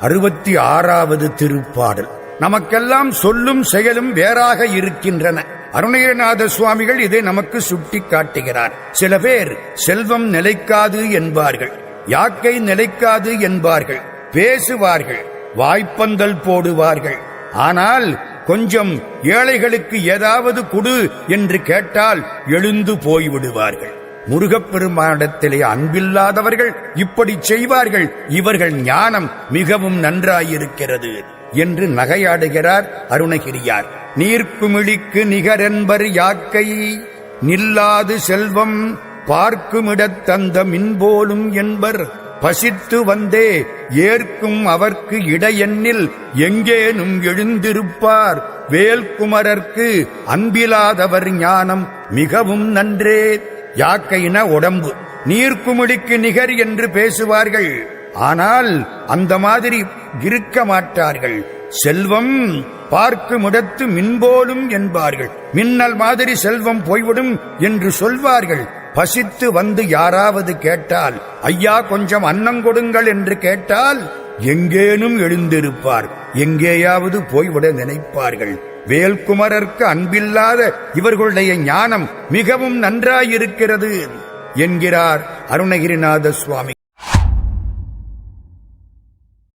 அறுபத்தி ஆறாவது திருப்பாடல். நமக்கெல்லாம் சொல்லும் செயலும் வேறாக இருக்கின்றன. அருணகிரிநாத சுவாமிகள் இதை நமக்கு சுட்டி காட்டுகிறார் சில பேர் செல்வம் நிலைக்காது என்பார்கள். யாக்கை நிலைக்காது என்பார்கள். பேசுவார்கள். வாய்ப்பந்தல் போடுவார்கள். ஆனால் கொஞ்சம் ஏழைகளுக்கு ஏதாவது கொடு என்று கேட்டால் எழுந்து போய்விடுவார்கள். முருகப்பெருமானிடத்திலே அன்பில்லாதவர்கள் இப்படி செய்வார்கள். இவர்கள் ஞானம் மிகவும் நன்றாயிருக்கிறது என்று நகையாடுகிறார் அருணகிரியார். நீர்க்குமிழிக்கு நிகரென்பர் யாக்கை நில்லாது செல்வம் பார்க்குமிடத் தந்த மின்போலும் என்பர். பசித்து வந்தே ஏற்கும் அவர்க்கு இடையெண்ணில் எங்கேனும் எழுந்திருப்பார். வேல்குமரர்க்கு அன்பிலாதவர் ஞானம் மிகவும் நன்றே. யாக்கையின உடம்பு. நீர்க்குமிழிக்கு நிகர் என்று பேசுவார்கள். ஆனால் அந்த மாதிரி இருக்க மாட்டார்கள். செல்வம் பார்க்கும் இடத்து மின்போலும் என்பார்கள். மின்னல் மாதிரி செல்வம் போய்விடும் என்று சொல்வார்கள். பசித்து வந்து யாராவது கேட்டால் ஐயா கொஞ்சம் அன்னம் கொடுங்கள் என்று கேட்டால் எங்கேனும் எழுந்திருப்பார். எங்கேயாவது போய்விட நினைப்பார்கள். வேல்குமரர்க்கு அன்பில்லாத இவர்களுடைய ஞானம் மிகவும் நன்றாயிருக்கிறது என்கிறார் அருணகிரிநாத சுவாமி.